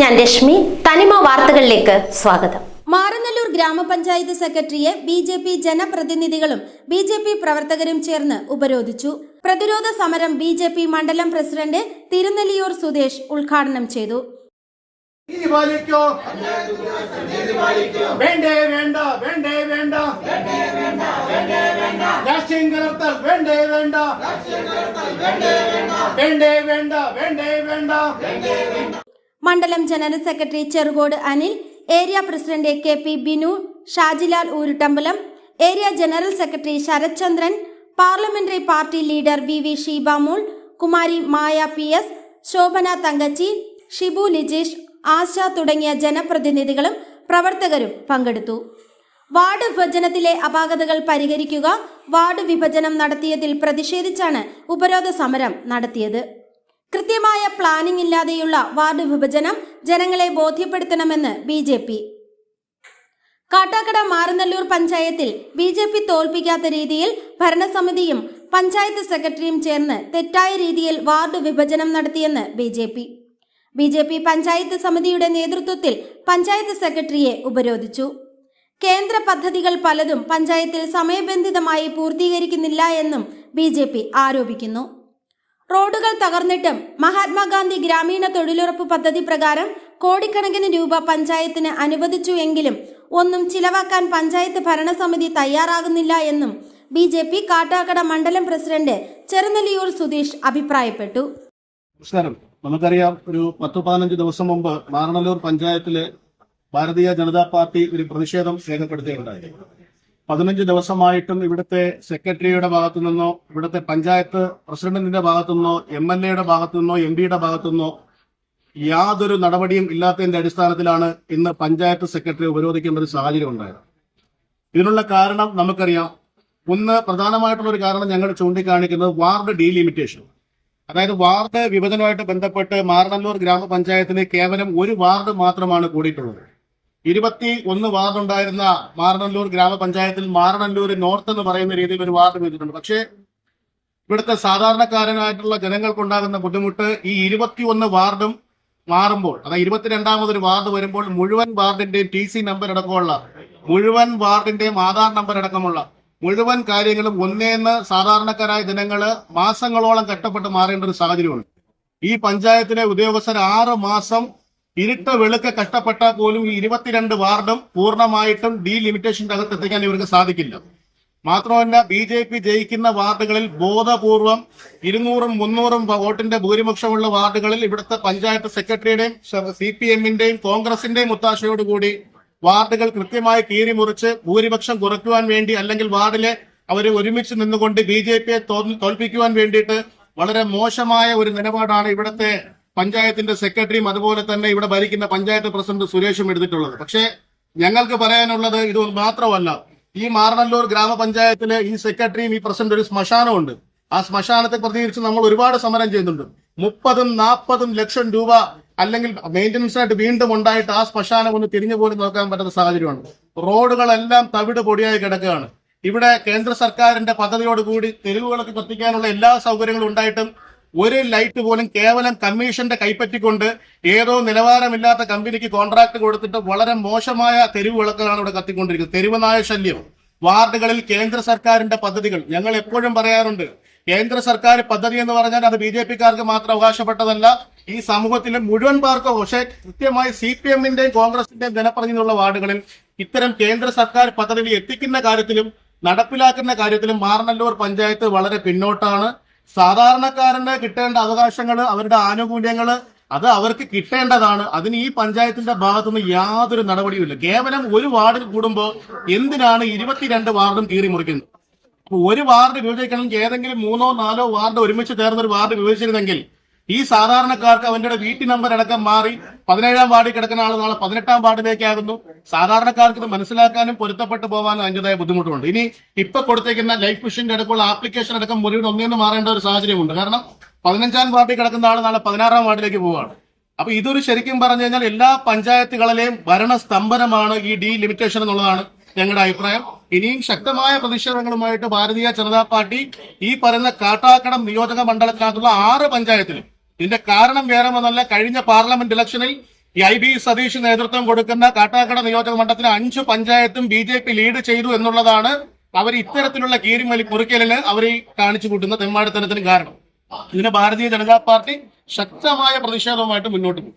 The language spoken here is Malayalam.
ഞാൻ രശ്മി തനിമ വാർത്തകളിലേക്ക് സ്വാഗതം. മാറനല്ലൂർ ഗ്രാമപഞ്ചായത്ത് സെക്രട്ടറിയെ ബി ജെ പി ജനപ്രതിനിധികളും ബി ജെ പി പ്രവർത്തകരും ചേർന്ന് ഉപരോധിച്ചു. പ്രതിരോധ സമരം ബി ജെ പി മണ്ഡലം പ്രസിഡന്റ് തിരുനെല്ലിയൂർ സുദേശ് ഉദ്ഘാടനം ചെയ്തു. വേണ്ടേ വേണ്ട വേണ്ടേ വേണ്ട. രാഷ്ട്രീയം കലർത്തൽ വേണ്ടേ വേണ്ട. വേണ്ടേ വേണ്ട വേണ്ടേ വേണ്ട. മണ്ഡലം general secretary Cherukode Anil area president K P Binu Shajilal Ooruttambalam area general secretary Sarathchandran parliamentary party leader V V Sheebamol Kumari Maya P S Shobhana Thankachi Shibu Lijeesh Asha തുടങ്ങിയ ജനപ്രതിനിധികളും പ്രവർത്തകരും പങ്കെടുത്തു. വാർഡ് വിഭജനത്തിലെ അപാകതകൾ പരിഹരിക്കുക വാർഡ് വിഭജനം നടത്തിയതിൽ പ്രതിഷേധിച്ചാണ് ഉപരോധ സമരം നടത്തിയത്. കൃത്യമായ പ്ലാനിംഗ് ഇല്ലാതെയുള്ള വാർഡ് വിഭജനം ജനങ്ങളെ ബോധ്യപ്പെടുത്തണമെന്ന് B J P. Kattakkada Maranalloor പഞ്ചായത്തിൽ ബി ജെ പി തോൽപ്പിക്കാത്ത രീതിയിൽ ഭരണസമിതിയും പഞ്ചായത്ത് സെക്രട്ടറിയും ചേർന്ന് തെറ്റായ രീതിയിൽ വാർഡ് വിഭജനം നടത്തിയെന്ന് B J P. B J P panchayat സമിതിയുടെ നേതൃത്വത്തിൽ പഞ്ചായത്ത് സെക്രട്ടറിയെ ഉപരോധിച്ചു. കേന്ദ്ര പദ്ധതികൾ പലതും പഞ്ചായത്തിൽ സമയബന്ധിതമായി പൂർത്തീകരിക്കുന്നില്ല എന്നും ബി ആരോപിക്കുന്നു. റോഡുകൾ തകർന്നിട്ടും മഹാത്മാഗാന്ധി ഗ്രാമീണ തൊഴിലുറപ്പ് പദ്ധതി പ്രകാരം കോടിക്കണക്കിന് രൂപ പഞ്ചായത്തിന് അനുവദിച്ചു എങ്കിലും ഒന്നും ചിലവാക്കാൻ പഞ്ചായത്ത് ഭരണസമിതി തയ്യാറാകുന്നില്ല എന്നും ബി ജെ പി കാട്ടാക്കട മണ്ഡലം പ്രസിഡന്റ് ചെറുനെല്ലിയൂർ സുധീഷ് അഭിപ്രായപ്പെട്ടു. നമസ്കാരം. നമുക്കറിയാം ഒരു പത്ത് പതിനഞ്ച് ദിവസം മുമ്പ് മാറണലൂർ പഞ്ചായത്തിലെ ഭാരതീയ ജനതാ പാർട്ടി ഒരു പ്രതിഷേധം രേഖപ്പെടുത്തുകയുണ്ടായി. പതിനഞ്ച് ദിവസമായിട്ടും ഇവിടുത്തെ സെക്രട്ടറിയുടെ ഭാഗത്തു നിന്നോ ഇവിടുത്തെ പഞ്ചായത്ത് പ്രസിഡന്റിന്റെ ഭാഗത്തു നിന്നോ എം എൽ എയുടെ ഭാഗത്തു നിന്നോ എം പിയുടെ ഭാഗത്തു നിന്നോ യാതൊരു നടപടിയും ഇല്ലാത്തതിന്റെ അടിസ്ഥാനത്തിലാണ് ഇന്ന് പഞ്ചായത്ത് സെക്രട്ടറി ഉപരോധിക്കേണ്ട ഒരു സാഹചര്യം ഉണ്ടായത്. ഇതിനുള്ള കാരണം നമുക്കറിയാം. ഒന്ന് പ്രധാനമായിട്ടുള്ള ഒരു കാരണം ഞങ്ങൾ ചൂണ്ടിക്കാണിക്കുന്നത് വാർഡ് ഡീലിമിറ്റേഷൻ. അതായത് വാർഡ് വിഭജനമായിട്ട് ബന്ധപ്പെട്ട് മാറനല്ലൂർ ഗ്രാമപഞ്ചായത്തിന് കേവലം ഒരു വാർഡ് മാത്രമാണ് കൂടിയിട്ടുള്ളത്. ഇരുപത്തി ഒന്ന് വാർഡ് ഉണ്ടായിരുന്ന മാറനല്ലൂർ ഗ്രാമപഞ്ചായത്തിൽ മാറനല്ലൂർ നോർത്ത് എന്ന് പറയുന്ന രീതിയിൽ ഒരു വാർഡ് ചെയ്തിട്ടുണ്ട് പക്ഷേ ഇവിടുത്തെ സാധാരണക്കാരനായിട്ടുള്ള ജനങ്ങൾക്കുണ്ടാകുന്ന ബുദ്ധിമുട്ട് ഈ ഇരുപത്തി ഒന്ന് വാർഡും മാറുമ്പോൾ അതായത് ഇരുപത്തിരണ്ടാമതൊരു വാർഡ് വരുമ്പോൾ മുഴുവൻ വാർഡിന്റെയും ടി സി നമ്പർ അടക്കമുള്ള മുഴുവൻ വാർഡിന്റെയും ആധാർ നമ്പർ അടക്കമുള്ള മുഴുവൻ കാര്യങ്ങളും ഒന്നേന്ന് സാധാരണക്കാരായ ജനങ്ങൾ മാസങ്ങളോളം കഷ്ടപ്പെട്ട് മാറേണ്ട ഒരു സാഹചര്യമുണ്ട്. ഈ പഞ്ചായത്തിലെ ഉദ്യോഗസ്ഥർ ആറ് മാസം ഇരുട്ട വെളുക്ക കഷ്ടപ്പെട്ടാൽ പോലും ഈ ഇരുപത്തിരണ്ട് വാർഡും പൂർണമായിട്ടും ഡീലിമിറ്റേഷന്റെ അകത്ത് എത്തിക്കാൻ ഇവർക്ക് സാധിക്കില്ല. മാത്രമല്ല ബി ജെ പി ജയിക്കുന്ന വാർഡുകളിൽ ബോധപൂർവം ഇരുന്നൂറും മുന്നൂറും വോട്ടിന്റെ ഭൂരിപക്ഷമുള്ള വാർഡുകളിൽ ഇവിടുത്തെ പഞ്ചായത്ത് സെക്രട്ടറിയുടെയും സി പി എമ്മിന്റെയും കോൺഗ്രസിന്റെയും ഒത്താശയോടുകൂടി വാർഡുകൾ കൃത്യമായി കീറിമുറിച്ച് ഭൂരിപക്ഷം കുറയ്ക്കുവാൻ വേണ്ടി അല്ലെങ്കിൽ വാർഡിലെ അവർ ഒരുമിച്ച് നിന്നുകൊണ്ട് ബി ജെ പിയെ തോൽപ്പിക്കുവാൻ വേണ്ടിയിട്ട് വളരെ മോശമായ ഒരു നിലപാടാണ് ഇവിടുത്തെ പഞ്ചായത്തിന്റെ സെക്രട്ടറിയും അതുപോലെ തന്നെ ഇവിടെ ഭരിക്കുന്ന പഞ്ചായത്ത് പ്രസിഡന്റ് സുരേഷും എടുത്തിട്ടുള്ളത്. പക്ഷേ ഞങ്ങൾക്ക് പറയാനുള്ളത് ഇത് മാത്രമല്ല. ഈ മാറനല്ലൂർ ഗ്രാമപഞ്ചായത്തിലെ ഈ സെക്രട്ടറിയും ഈ പ്രസിഡന്റ് ഒരു ശ്മശാനമുണ്ട്. ആ ശ്മശാനത്തെ പ്രതികരിച്ച് നമ്മൾ ഒരുപാട് സമരം ചെയ്യുന്നുണ്ട്. മുപ്പതും നാൽപ്പതും ലക്ഷം രൂപ അല്ലെങ്കിൽ മെയിന്റനൻസിനായിട്ട് വീണ്ടും ഉണ്ടായിട്ട് ആ ശ്മശാനം ഒന്ന് തിരിഞ്ഞു പോലും നോക്കാൻ പറ്റുന്ന സാഹചര്യമാണ്. റോഡുകളെല്ലാം തവിട് പൊടിയായി കിടക്കുകയാണ്. ഇവിടെ കേന്ദ്ര സർക്കാരിന്റെ പദ്ധതിയോടുകൂടി തെരുവുകളൊക്കെ കത്തിക്കാനുള്ള എല്ലാ സൗകര്യങ്ങളും ഉണ്ടായിട്ടും ഒരു ലൈറ്റ് പോലും കേവലം കമ്മീഷന്റെ കൈപ്പറ്റിക്കൊണ്ട് ഏതോ നിലവാരമില്ലാത്ത കമ്പനിക്ക് കോൺട്രാക്ട് കൊടുത്തിട്ട് വളരെ മോശമായ തെരുവ് വിളക്കുകളാണ് ഇവിടെ കത്തിക്കൊണ്ടിരിക്കുന്നത്. തെരുവനായ ശല്യം. വാർഡുകളിൽ കേന്ദ്ര സർക്കാരിന്റെ പദ്ധതികൾ. ഞങ്ങൾ എപ്പോഴും പറയാറുണ്ട് കേന്ദ്ര സർക്കാർ പദ്ധതി എന്ന് പറഞ്ഞാൽ അത് ബി ജെ പിക്കാർക്ക് മാത്രം അവകാശപ്പെട്ടതല്ല ഈ സമൂഹത്തിലെ മുഴുവൻ പേർക്കും പക്ഷേ കൃത്യമായി സി പി എമ്മിന്റെയും കോൺഗ്രസിന്റെയും ജനപ്രതിനിധിയുള്ള വാർഡുകളിൽ ഇത്തരം കേന്ദ്ര സർക്കാർ പദ്ധതികൾ എത്തിക്കുന്ന കാര്യത്തിലും നടപ്പിലാക്കുന്ന കാര്യത്തിലും മാറനല്ലൂർ പഞ്ചായത്ത് വളരെ പിന്നോട്ടാണ്. സാധാരണക്കാരന് കിട്ടേണ്ട അവകാശങ്ങൾ അവരുടെ ആനുകൂല്യങ്ങൾ അത് അവർക്ക് കിട്ടേണ്ടതാണ്. അതിന് ഈ പഞ്ചായത്തിന്റെ ഭാഗത്തുനിന്ന് യാതൊരു നടപടിയുമില്ല. കേവലം ഒരു വാർഡിൽ കൂടുമ്പോൾ എന്തിനാണ് ഇരുപത്തിരണ്ട് വാർഡും കീറി മുറിക്കുന്നത്? ഒരു വാർഡ് വിഭജിക്കണമെങ്കിൽ ഏതെങ്കിലും മൂന്നോ നാലോ വാർഡ് ഒരുമിച്ച് ചേർന്ന ഒരു വാർഡ് വിഭജിച്ചിരുന്നെങ്കിൽ ഈ സാധാരണക്കാർക്ക് അവന്റെ വീട്ടു നമ്പർ അടക്കം മാറി പതിനേഴാം വാർഡിൽ കിടക്കുന്ന ആൾ നാളെ പതിനെട്ടാം വാർഡിലേക്കാകുന്നു. സാധാരണക്കാർക്ക് ഇത് മനസ്സിലാക്കാനും പൊരുത്തപ്പെട്ടു പോകാനും അതിന്റെതായ ബുദ്ധിമുട്ടുണ്ട് ഇനി ഇപ്പൊ കൊടുത്തേക്കുന്ന ലൈഫ് മിഷന്റെ അടുക്കുള്ള ആപ്ലിക്കേഷൻ അടക്കം മുഴുവൻ ഒന്നേന്ന് മാറേണ്ട ഒരു സാഹചര്യമുണ്ട്. കാരണം പതിനഞ്ചാം വാർഡിൽ കിടക്കുന്ന ആൾ നാളെ പതിനാറാം വാർഡിലേക്ക് പോവുകയാണ്. അപ്പൊ ഇതൊരു ശരിക്കും പറഞ്ഞു കഴിഞ്ഞാൽ എല്ലാ പഞ്ചായത്തുകളിലെയും ഭരണസ്തംഭനമാണ് ഈ ഡി ലിമിറ്റേഷൻ എന്നുള്ളതാണ് ഞങ്ങളുടെ അഭിപ്രായം. ഇനിയും ശക്തമായ പ്രതിഷേധങ്ങളുമായിട്ട് ഭാരതീയ ജനതാ പാർട്ടി ഈ പറയുന്ന കാട്ടാക്കടം നിയോജക മണ്ഡലത്തിനകത്തുള്ള ആറ് പഞ്ചായത്തിലും ഇതിന്റെ കാരണം വേറെ ഒന്നല്ല കഴിഞ്ഞ പാർലമെന്റ് ഇലക്ഷനിൽ ഈ ഐ ബി സതീഷ് നേതൃത്വം കൊടുക്കുന്ന കാട്ടാക്കട നിയോജക മണ്ഡലത്തിലെ അഞ്ച് പഞ്ചായത്തും ബി ജെ പി ലീഡ് ചെയ്തു എന്നുള്ളതാണ് അവർ ഇത്തരത്തിലുള്ള കീരിമലി കുറിക്കലിന് അവർ കാണിച്ചു കൂട്ടുന്ന തെമ്മാടിത്തനത്തിന് കാരണം. ഇതിന് ഭാരതീയ ജനതാ പാർട്ടി ശക്തമായ പ്രതിഷേധവുമായിട്ട് മുന്നോട്ട് പോകും.